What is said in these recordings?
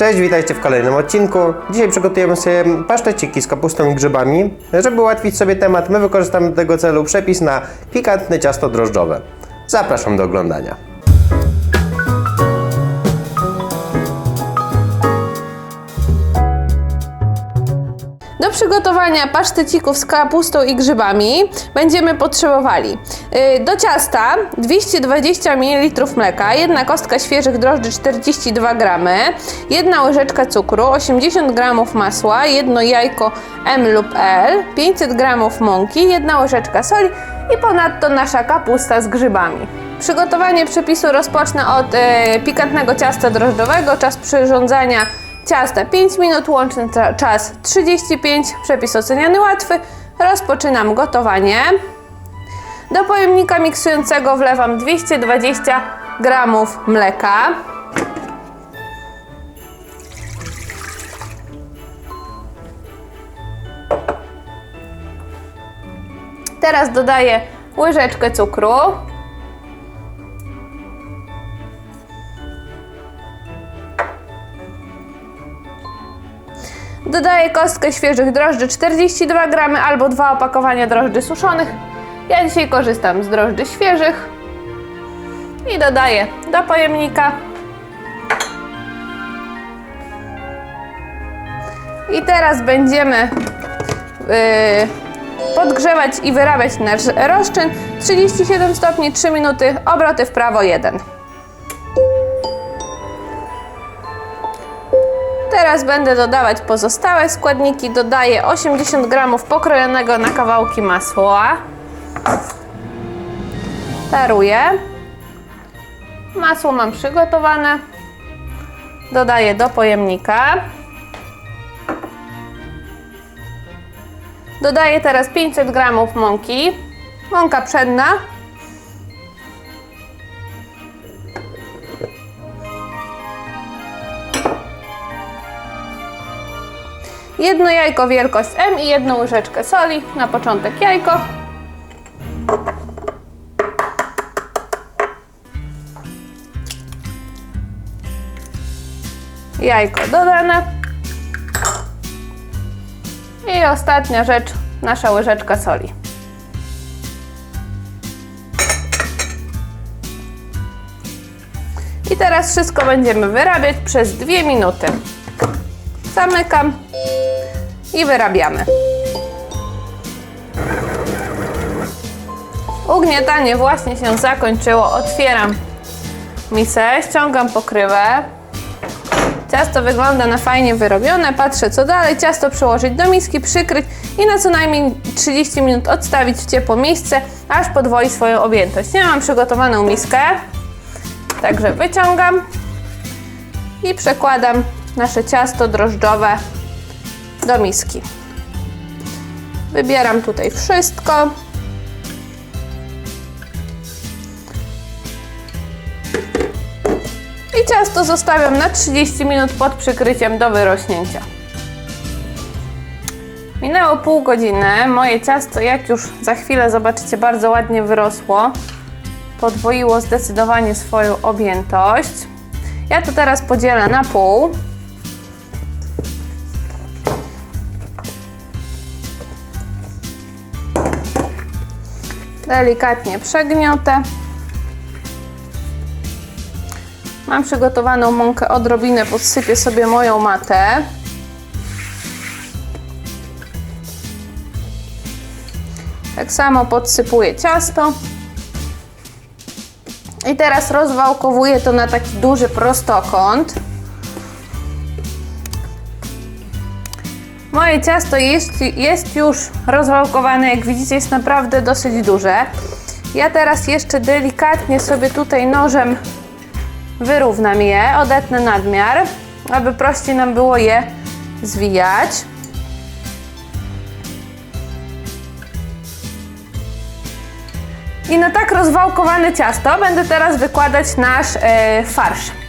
Cześć, witajcie w kolejnym odcinku. Dzisiaj przygotujemy sobie paszteciki z kapustą i grzybami. Żeby ułatwić sobie temat, my wykorzystamy do tego celu przepis na pikantne ciasto drożdżowe. Zapraszam do oglądania. Do przygotowania pasztecików z kapustą i grzybami będziemy potrzebowali y, do ciasta 220 ml mleka, jedna kostka świeżych drożdży 42 g, jedna łyżeczka cukru, 80 g masła, jedno jajko M lub L, 500 g mąki, jedna łyżeczka soli i ponadto nasza kapusta z grzybami. Przygotowanie przepisu rozpocznę od y, pikantnego ciasta drożdżowego. Czas przyrządzania Ciasta 5 minut, łączny czas 35, przepis oceniany łatwy. Rozpoczynam gotowanie. Do pojemnika miksującego wlewam 220 g mleka. Teraz dodaję łyżeczkę cukru. Dodaję kostkę świeżych drożdży 42 g albo dwa opakowania drożdży suszonych. Ja dzisiaj korzystam z drożdży świeżych i dodaję do pojemnika. I teraz będziemy yy, podgrzewać i wyrabiać nasz rozczyn 37 stopni 3 minuty, obroty w prawo 1. Teraz będę dodawać pozostałe składniki. Dodaję 80 g pokrojonego na kawałki masła. Taruję. Masło mam przygotowane. Dodaję do pojemnika. Dodaję teraz 500 g mąki. Mąka pszenna. Jedno jajko wielkość M i jedną łyżeczkę soli. Na początek jajko. Jajko dodane. I ostatnia rzecz, nasza łyżeczka soli. I teraz wszystko będziemy wyrabiać przez 2 minuty. Zamykam i wyrabiamy. Ugniatanie właśnie się zakończyło. Otwieram misę, ściągam pokrywę. Ciasto wygląda na fajnie wyrobione. Patrzę co dalej. Ciasto przyłożyć do miski, przykryć i na co najmniej 30 minut odstawić w ciepłe miejsce, aż podwoi swoją objętość. Ja mam przygotowaną miskę, także wyciągam i przekładam nasze ciasto drożdżowe do miski. Wybieram tutaj wszystko. I ciasto zostawiam na 30 minut pod przykryciem do wyrośnięcia. Minęło pół godziny. Moje ciasto, jak już za chwilę zobaczycie, bardzo ładnie wyrosło. Podwoiło zdecydowanie swoją objętość. Ja to teraz podzielę na pół. Delikatnie przegniotę. Mam przygotowaną mąkę, odrobinę podsypię sobie moją matę. Tak samo podsypuję ciasto. I teraz rozwałkowuję to na taki duży prostokąt. Moje ciasto jest, jest już rozwałkowane, jak widzicie jest naprawdę dosyć duże. Ja teraz jeszcze delikatnie sobie tutaj nożem wyrównam je, odetnę nadmiar, aby prościej nam było je zwijać. I na tak rozwałkowane ciasto będę teraz wykładać nasz e, farsz.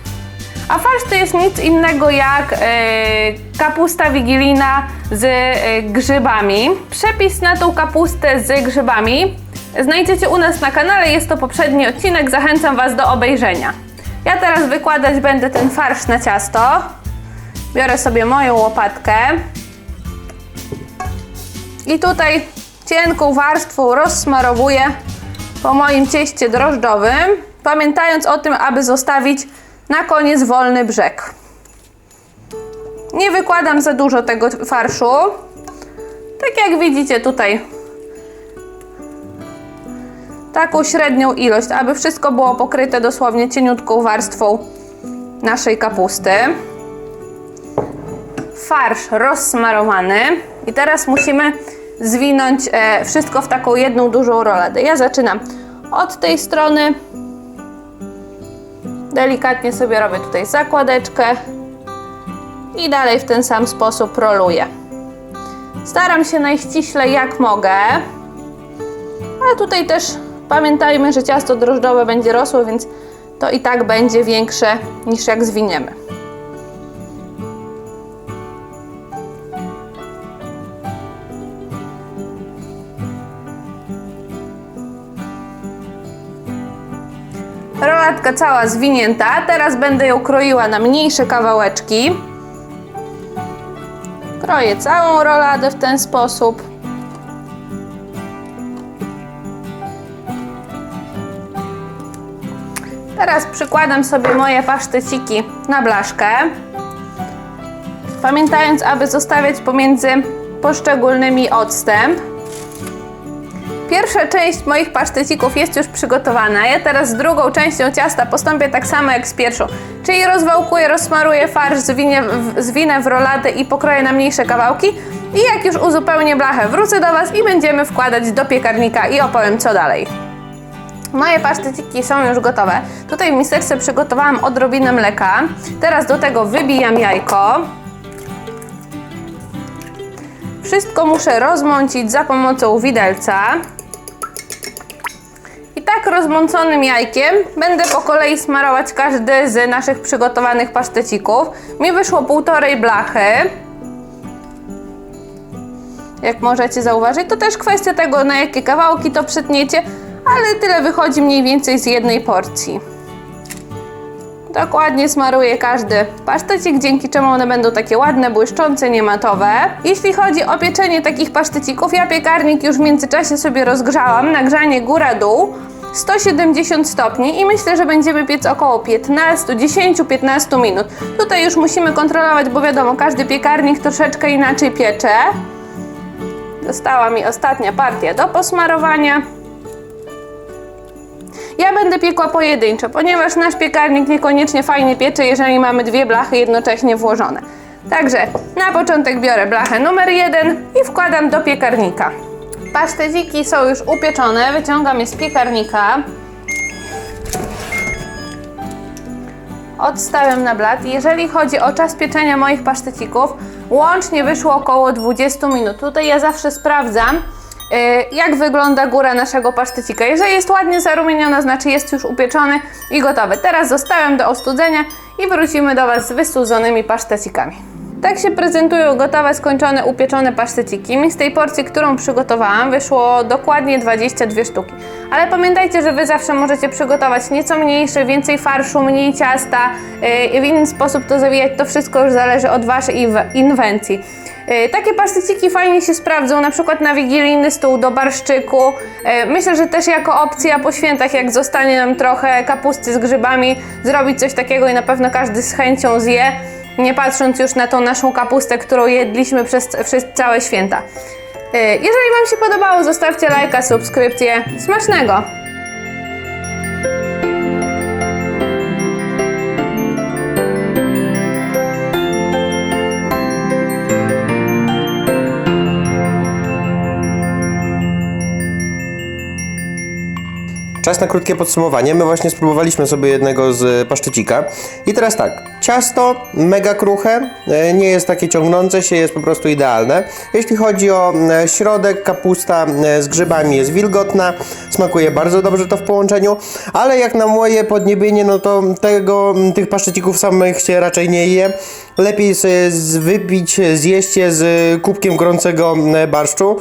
A farsz to jest nic innego jak e, kapusta wigilijna z e, grzybami. Przepis na tą kapustę z grzybami znajdziecie u nas na kanale, jest to poprzedni odcinek, zachęcam Was do obejrzenia. Ja teraz wykładać będę ten farsz na ciasto. biorę sobie moją łopatkę i tutaj cienką warstwą rozsmarowuję po moim cieście drożdżowym, pamiętając o tym, aby zostawić na koniec wolny brzeg. Nie wykładam za dużo tego farszu. Tak jak widzicie tutaj. Taką średnią ilość, aby wszystko było pokryte dosłownie cieniutką warstwą naszej kapusty. Farsz rozsmarowany. I teraz musimy zwinąć e, wszystko w taką jedną dużą roladę. Ja zaczynam od tej strony. Delikatnie sobie robię tutaj zakładeczkę i dalej w ten sam sposób roluję. Staram się najściśle jak mogę, ale tutaj też pamiętajmy, że ciasto drożdżowe będzie rosło, więc to i tak będzie większe niż jak zwiniemy. Rolatka cała zwinięta. Teraz będę ją kroiła na mniejsze kawałeczki. Kroję całą roladę w ten sposób. Teraz przykładam sobie moje paszteciki na blaszkę. Pamiętając, aby zostawiać pomiędzy poszczególnymi odstęp. Pierwsza część moich pasztecików jest już przygotowana. Ja teraz z drugą częścią ciasta postąpię tak samo jak z pierwszą. Czyli rozwałkuję, rozsmaruję farsz, zwinę, zwinę w roladę i pokroję na mniejsze kawałki. I jak już uzupełnię blachę, wrócę do Was i będziemy wkładać do piekarnika i opowiem co dalej. Moje paszteciki są już gotowe. Tutaj w misterce przygotowałam odrobinę mleka. Teraz do tego wybijam jajko. Wszystko muszę rozmącić za pomocą widelca. Rozmąconym jajkiem będę po kolei smarować każdy z naszych przygotowanych pasztecików. Mi wyszło półtorej blachy. Jak możecie zauważyć, to też kwestia tego, na jakie kawałki to przytniecie, ale tyle wychodzi mniej więcej z jednej porcji. Dokładnie smaruję każdy pasztecik, dzięki czemu one będą takie ładne, błyszczące, niematowe. Jeśli chodzi o pieczenie takich pasztecików, ja piekarnik już w międzyczasie sobie rozgrzałam, nagrzanie góra-dół. 170 stopni i myślę, że będziemy piec około 15, 10-15 minut. Tutaj już musimy kontrolować, bo wiadomo, każdy piekarnik troszeczkę inaczej piecze. Została mi ostatnia partia do posmarowania. Ja będę piekła pojedynczo, ponieważ nasz piekarnik niekoniecznie fajnie piecze, jeżeli mamy dwie blachy jednocześnie włożone. Także na początek biorę blachę numer jeden i wkładam do piekarnika. Paszteciki są już upieczone, wyciągam je z piekarnika. Odstawiam na blat. Jeżeli chodzi o czas pieczenia moich pasztecików, łącznie wyszło około 20 minut. Tutaj ja zawsze sprawdzam, yy, jak wygląda góra naszego pasztecika. Jeżeli jest ładnie zarumieniona, znaczy jest już upieczony i gotowy. Teraz zostawiam do ostudzenia i wrócimy do Was z wystudzonymi pasztecikami. Tak się prezentują gotowe, skończone, upieczone paszteciki. Mi z tej porcji, którą przygotowałam, wyszło dokładnie 22 sztuki. Ale pamiętajcie, że Wy zawsze możecie przygotować nieco mniejsze, więcej farszu, mniej ciasta, yy, w inny sposób to zawijać. To wszystko już zależy od Waszej inwe- inwencji. Yy, Takie paszteciki fajnie się sprawdzą, na przykład na wigilijny stół do barszczyku. Yy, Myślę, że też jako opcja po świętach, jak zostanie nam trochę kapusty z grzybami, zrobić coś takiego i na pewno każdy z chęcią zje nie patrząc już na tą naszą kapustę, którą jedliśmy przez, przez całe święta. Yy, Jeżeli Wam się podobało, zostawcie lajka, subskrypcję. Smacznego! Czas na krótkie podsumowanie. My właśnie spróbowaliśmy sobie jednego z pasztecika. I teraz tak, ciasto mega kruche, e, nie jest takie ciągnące się, jest po prostu idealne. Jeśli chodzi o e, środek, kapusta e, z grzybami jest wilgotna, smakuje bardzo dobrze to w połączeniu, ale jak na moje podniebienie, no to tego, tych pasztecików samych się raczej nie je. Lepiej wypić, zjeść je z kubkiem gorącego e, barszczu.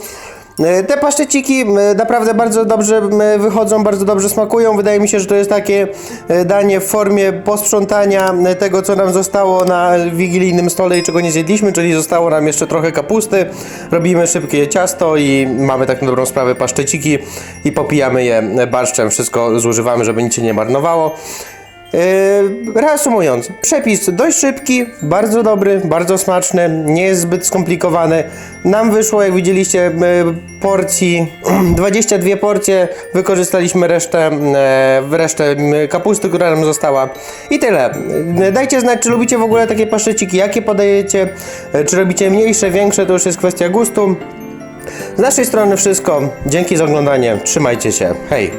E, Te paszteciki e, naprawdę bardzo dobrze wychodzą, bardzo dobrze smakują. Wydaje mi się, że to jest takie e, danie w formie posprzątania tego, co nam zostało na wigilijnym stole i czego nie zjedliśmy, czyli zostało nam jeszcze trochę kapusty. Robimy szybkie ciasto i mamy tak na dobrą sprawę paszteciki i popijamy je barszczem. Wszystko zużywamy, żeby nic się nie marnowało. Yy, reasumując, przepis dość szybki, bardzo dobry, bardzo smaczny, nie jest zbyt skomplikowany. Nam wyszło, jak widzieliście, yy, porcji 22 porcje, wykorzystaliśmy resztę, yy, resztę kapusty, która nam została. I tyle. Dajcie znać, czy lubicie w ogóle takie paszczeciki, jakie podajecie, czy robicie mniejsze, większe, to już jest kwestia gustu. Z naszej strony wszystko. Dzięki za oglądanie. Trzymajcie się. Hej!